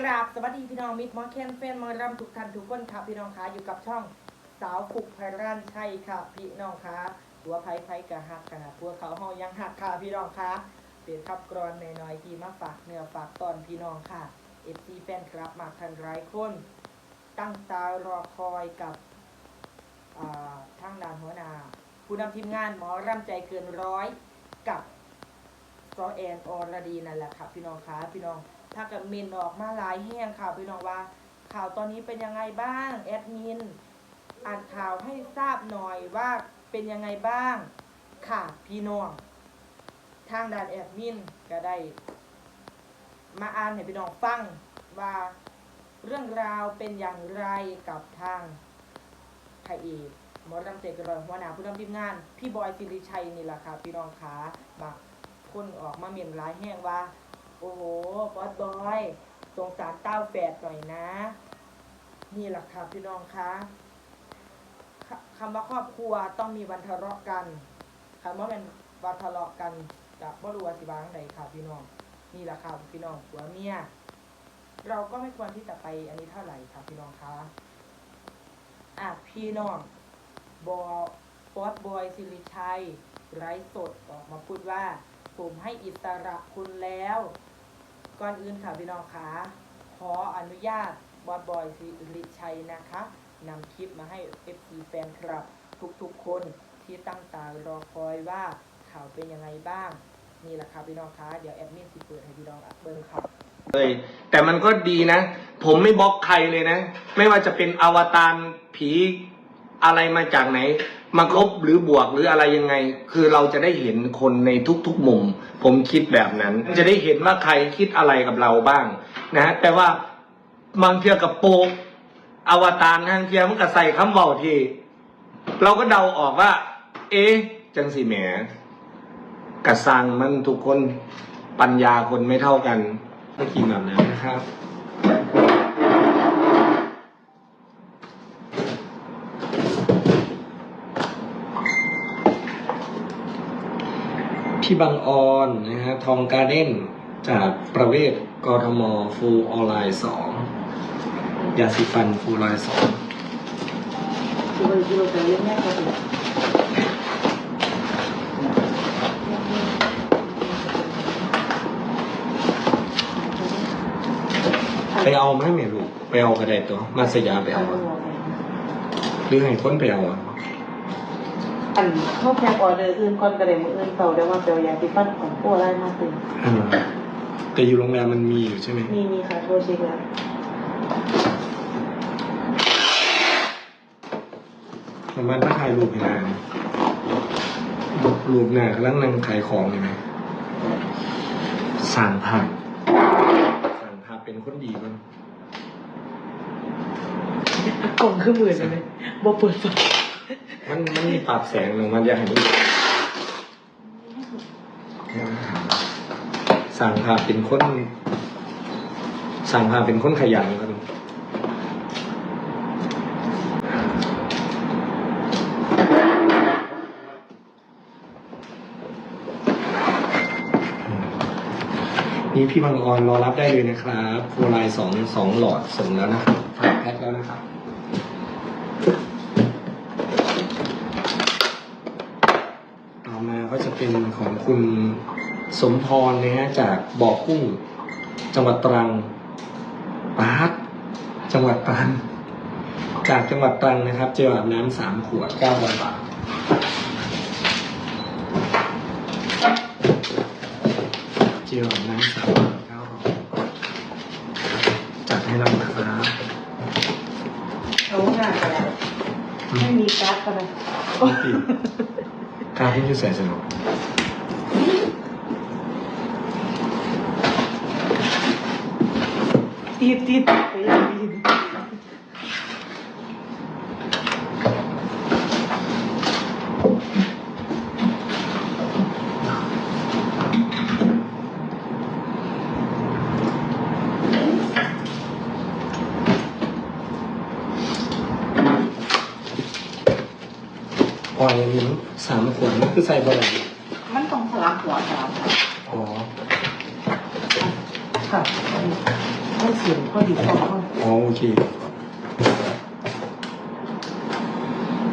กราบสวัสดีพี่น้องมิตรมอแคนแฟนมอรำทุกท่านทุกคนครับพี่น้องคะอยู่กับช่องสาวปุกไพรันชัยค่ะพี่น้องคะหัวไผ่ไผ่กะหักขนาดพวเขาห้อยังหักค่ะพี่น้องคะเปลี่ยนขับกรอนหน่อยๆที่มาฝากเนื้อฝากตอนพี่น้องค่ะเอฟซีแฟนครับมากทันหลายคน ตั้งตารอคอยกับอ่าทางด้านหัวหน้าผู้นำทีมงานหมอร่ำใจเกินร้อยกับซอแอนอรดีนั่นแหละค่ะพี่น้องคะพี่น้อง ถ้ากับมินออกมาหลายแห้งข่าวพี่น้องว่า ข่าวตอนนี้เป็นยังไงบ้างแอดมินอ่านข่าวให้ทราบหน่อยว่าเป็นยังไงบ้าง ค่ะพี่น้อง ทางด้านแอดมินก็ได้ มาอ่านให้พี่น้องฟังว่าเรื่องราวเป็นอย่างไรกับทางพระเอกหมอรำเจกรอยหัวหน้าผู้นำทีมงาน พี่บอยสิริชัยนี่แหละค่ะพี่น้องขาบางคนออกมาเมียนหลายแห้งว่า โอ้โหบอสบอยสงสารเต้าแฝดหน่อยนะ นี่แหละค่ะพี่น้องคะคำว่าครอบครัวต้องมีวันทะเลาะกันคำว่าเป็นวันทะเลาะกันกับบ่รู้ว่าสิบางใดค่ะพี่น้อง นี่แหละค่ะพี่น้องผัวเมียเราก็ไม่ควรที่จะไปอันนี้เท่าไหร่ค่ะพี่น้องคะอะพี่น้องบอบอสบอยสิริชัยไร้สดออกมาพูดว่า ผมให้อิสระคุณแล้ว ก่อนอื่นค่ะพี่น้องคะขออนุญาตบอสบอยสิริชัยนะคะนำคลิปมาให้ FC แฟนคลับ ทุกๆคนที่ตั้งตารอคอยว่าข่าวเป็นยังไงบ้าง นี่แหละค่ะพี่น้องคะเดี๋ยวแอดมินสิเปิดให้พี่น้องเบิ่งค่ะเลยแต่มันก็ดีนะ ผมไม่บล็อกใครเลยนะ ไม่ว่าจะเป็นอวตารผีอะไรมาจากไหน มาครบหรือบวกหรืออะไรยังไง คือเราจะได้เห็นคนในทุกๆมุม ผมคิดแบบนั้น จะได้เห็นว่าใครคิดอะไรกับเราบ้างนะฮะแต่ว่าบางเทียกับโปกอวตารทางเทียมันก็ใส่คำเบาที เราก็เดาออกว่า เอ๊จังสีแหมกระสังมันทุกคนปัญญาคนไม่เท่ากันไม่กินแบบนั้นนะครับ พี่บังออนนะฮะทองการ์เด้นจากประเวศกทมฟูออนไลน์สองยาสีฟันฟูลออนคือเราจะเล่นแม่ก็เป็นไปเอาไหมเมียลูกไปเอากระไดตัวมาสยามไปเอาอหรือให้คนไปเอาอะ อันเข้าแพงออเดอร์อื่นก่อนกระเดมืออื่นเต่าได้ว่าเปียวยาติฟันของโป้ไล่มาตึงเออแต่อยู่โรงแรมมันมีอยู่ใช่ไหมมีมีค่ะโทรเช็คแล้วประมาณถ้าถ่ายรูปให้นานรูปหน้ากำลังนั่งขายของอยู่ไหมสั่งผักสั่งผักเป็นคนดีมันกล่องขึ้นมือใช่ไหมบ่เปิดไฟ มันมันมีปรับแสงลงมันอยากเห็นสั่งผักเป็นคน สั่งผักเป็นคนขยันกันนี่พี่บังออนรอรับได้เลยนะครับ โคไลน์สองสองหลอดส่งแล้วนะครับฝากแพ็คแล้วนะครับ ต่อมาก็จะ เป็นของคุณสมพรนะฮะจากบ่อกุ้ง จังหวัดตรังปาร์ตจังหวัดตรัง จากจังหวัดตรังนะครับ เจลอาบน้ำสามขวดเก้าร้อยบาทเจลอาบน้ำสามขวดเก้าร้อยจัดให้เรานะครับเอาง่ายกันไม่มีการ์ดกันเลยการที่จะใส่สนุก ตีดตีดไปยังบิน พออย่างนี้สามขวดนี่คือใส่บะหมี่ มันต้องสลับหัวสลับ อ๋อ ค่ะมันสี ข้อดีพอพออ๋อโอเค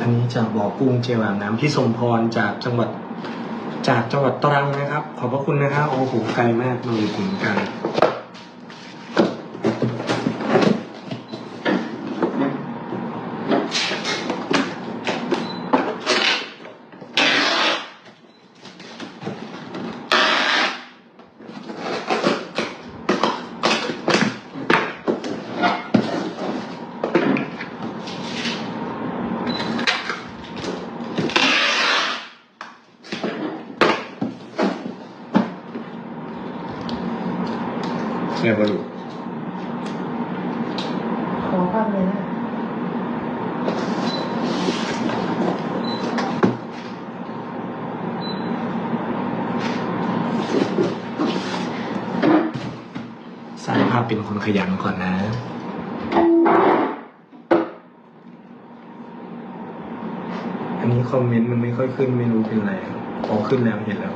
อันนี้จากบ่อกุ้งเจลอาบน้ำพี่สมพรจากจังหวัด จากจังหวัดตรังนะครับ ขอบพระคุณนะครับ โอ้โหไกลมากเลยถึงกัน แม่บรุขอภาพเลยนะสารภาพเป็นคนขยันก่อนนะ อันนี้คอมเมนต์มันไม่ค่อยขึ้นไม่รู้เป็นไรพอขึ้นแล้วเห็นแล้ว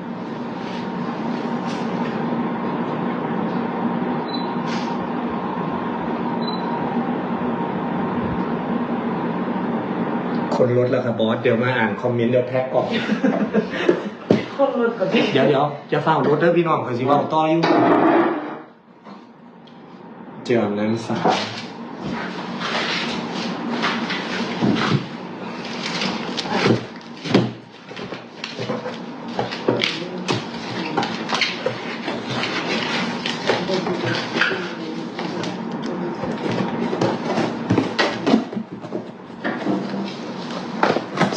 คนลดแล้วครับบอส เดี๋ยวมาอ่านคอมเมนต์เดี๋ยวแท็กออกคนรถกับที่เดี๋ยวเดี๋ยวจะเฝ้ารถเด้อพี่น้องเขาสิเว่าต่ออยู่เจอนั้นสาม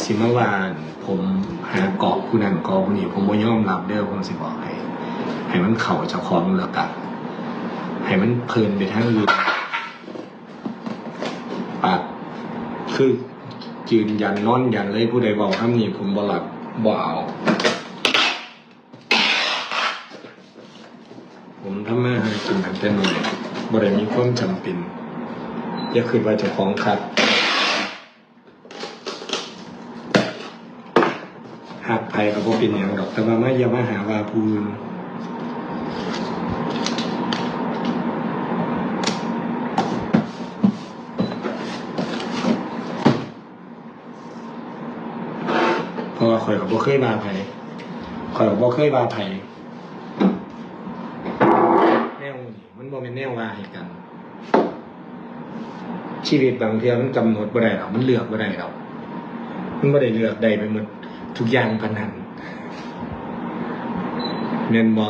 สิเมื่อวานผมหาเกาะผู้นั้นเกาะ ผมบ่ยอมรับเด้อผมสิบอกให้ให้มันเข่าเจ้าของแล้วกันให้มันเพลินไปทางอื่นปากคือยืนยันนอนยันเลยผู้ใดบอกคำนี้ผมบ่หลับบ่เอาผมทำมาหากินกันแต่หน่อยบ่ได้มีความจำเป็นอย่าคิดว่าเจะของคัด หักไผกับบ่เป็นหยังดอกแต่ว่ามาอย่ามาหาว่าผู้อื่นเพราะว่าข่อยก็บ่เคยว่าไผข่อยก็บ่เคยว่าไผแนวนี่มันบ่เป็นแนวว่าให้กัน ชีวิตบางเทีมันกำหนดบ่ได้หรอกมันเลือกบ่ได้หรอกมันบ่ได้เลือกได้ไปหมด ทุกอย่างพนนันแม่นบ่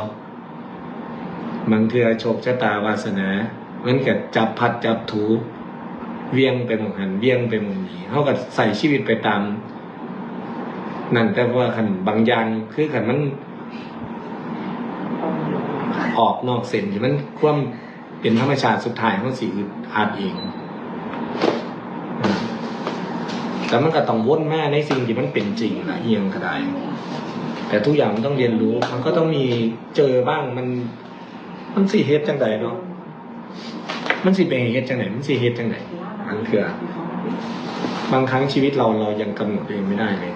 บางเทือโชคชะตาวาสนามันก็จับพัดจับถู เวียงไปมองหันเวียงไปมองนี้เฮาก็ใส่ชีวิตไปตาม นั่นแต่ว่าคันบางอย่างคือคันมัน ออกนอกเส้นที่มันความเป็นธรรมชาติสุดท้ายของสีอึดอาดเองอืม แต่มันก็ต้องวนมาในสิ่งที่มันเป็นจริงนะเอียงก็ได้ แต่ทุกอย่างมันต้องเรียนรู้ มันก็ต้องมีเจอบ้างมัน มันสิเฮ็ดจังไดเนาะมันสิเป็นเฮ็ดจังไหนมันสิเฮ็ดจังไหนมันคือบางครั้งชีวิตเราเรายังกำหนดเองไม่ได้เลย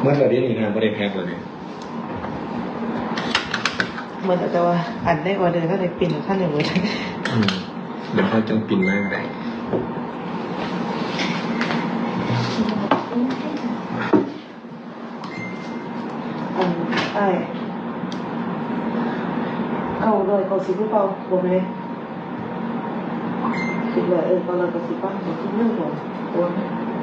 เมื่อเราได้นี่นะบริแพ็กเลยเหมือนแต่ว่าอันได้ออเดอร์ก็เลยปิ่นขั้นหนึ่งเลยอืมเดี๋ยวเขาจังปินมาก ได้อันใช่เข้าเลยเขาสิบเปล่าบอกไปเลยสิบเลยเออเขาเลยเขาสิบป้าเขาคิดเรื่องก่อนโอน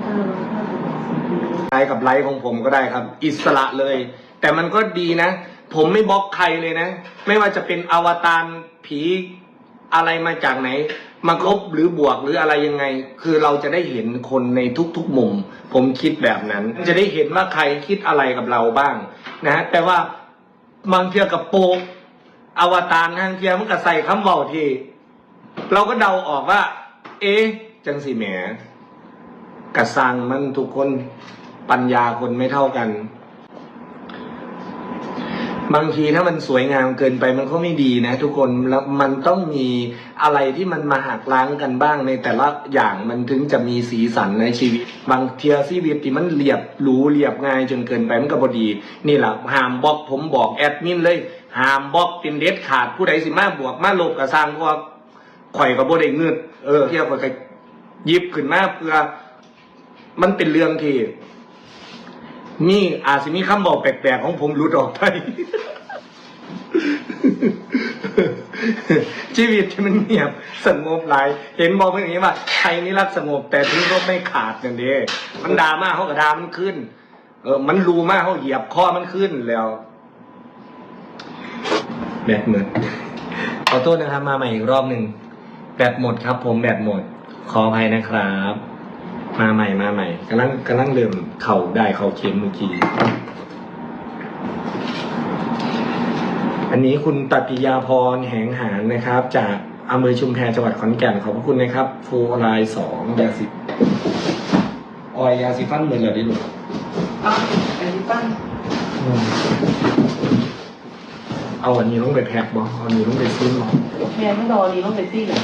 ถ้าเราถ้าจะบอกสิ่งดีไลค์กับไลค์ของผมก็ได้ครับ อิสระเลย แต่มันก็ดีนะ ผมไม่บล็อกใครเลยนะ ไม่ว่าจะเป็นอวตารผี อะไรมาจากไหน มาครบหรือบวกหรืออะไรยังไง คือเราจะได้เห็นคนในทุกๆมุม ผมคิดแบบนั้น จะได้เห็นว่าใครคิดอะไรกับเราบ้างนะฮะแต่ว่าบางเทียกับโปกอวตารทางเทียมันก็ใส่คำเบาที เราก็เดาออกว่า เอ๊ะจังสีแหมกระสังมันทุกคนปัญญาคนไม่เท่ากัน บางทีถ้ามันสวยงามเกินไปมันก็ไม่ดีนะ ทุกคนแล้วมันต้องมีอะไรที่มันมาหักล้างกันบ้างในแต่ละอย่างมันถึงจะมีสีสันในชีวิต บางเทียชีวิตที่มันเรียบหรูเรียบง่ายจนเกินไปมันก็บดี นี่แหละห้ามบอกผมบอกแอดมินเลยห้ามบล็อกเป็นเด็ดขาดผู้ใดสิมาบวกมาลบกับสร้างเพว่าข่อยกับโบได้เงืดเออที่ข่อยก็หยิบขึ้นมาเพื่อมันเป็นเรื่องที่ มีอาจจะมีคำบอกแปลกๆของผมหลุดออกไป ชีวิตที่มันเงียบสงบหลาย เห็นบอกเพื่อนอย่างนี้ว่าใครนี่รักสงบแต่ถึงรถไม่ขาดอย่างเดียมันดราม่าเขากับดามันขึ้น เออ มันรูมากเขาเหยียบคอมันขึ้นแล้วแบตหมดขอโทษนะครับ มาใหม่อีกรอบหนึ่งแบตหมดครับ ผมแบตหมด ขออภัยนะครับ มาใหม่มาใหม่กำลังกำลังเริ่มเข่าได้เข่าเข็มเมื่อกี้อันนี้คุณตัติยาพรแหงหานนะครับ จากอำเภอชุมแพจังหวัดขอนแก่นขอบพระคุณนะครับฟูไลน์สองยาสิออยยาสีฟันเหมือนเหรอดิลูกอะอันนี้ปั้นอืมเอาอันนี้ลงไปแพ็คบอเอาอันนี้ลงไปซื้อมาแม่ไม่รอดีต้องไปซี่เลย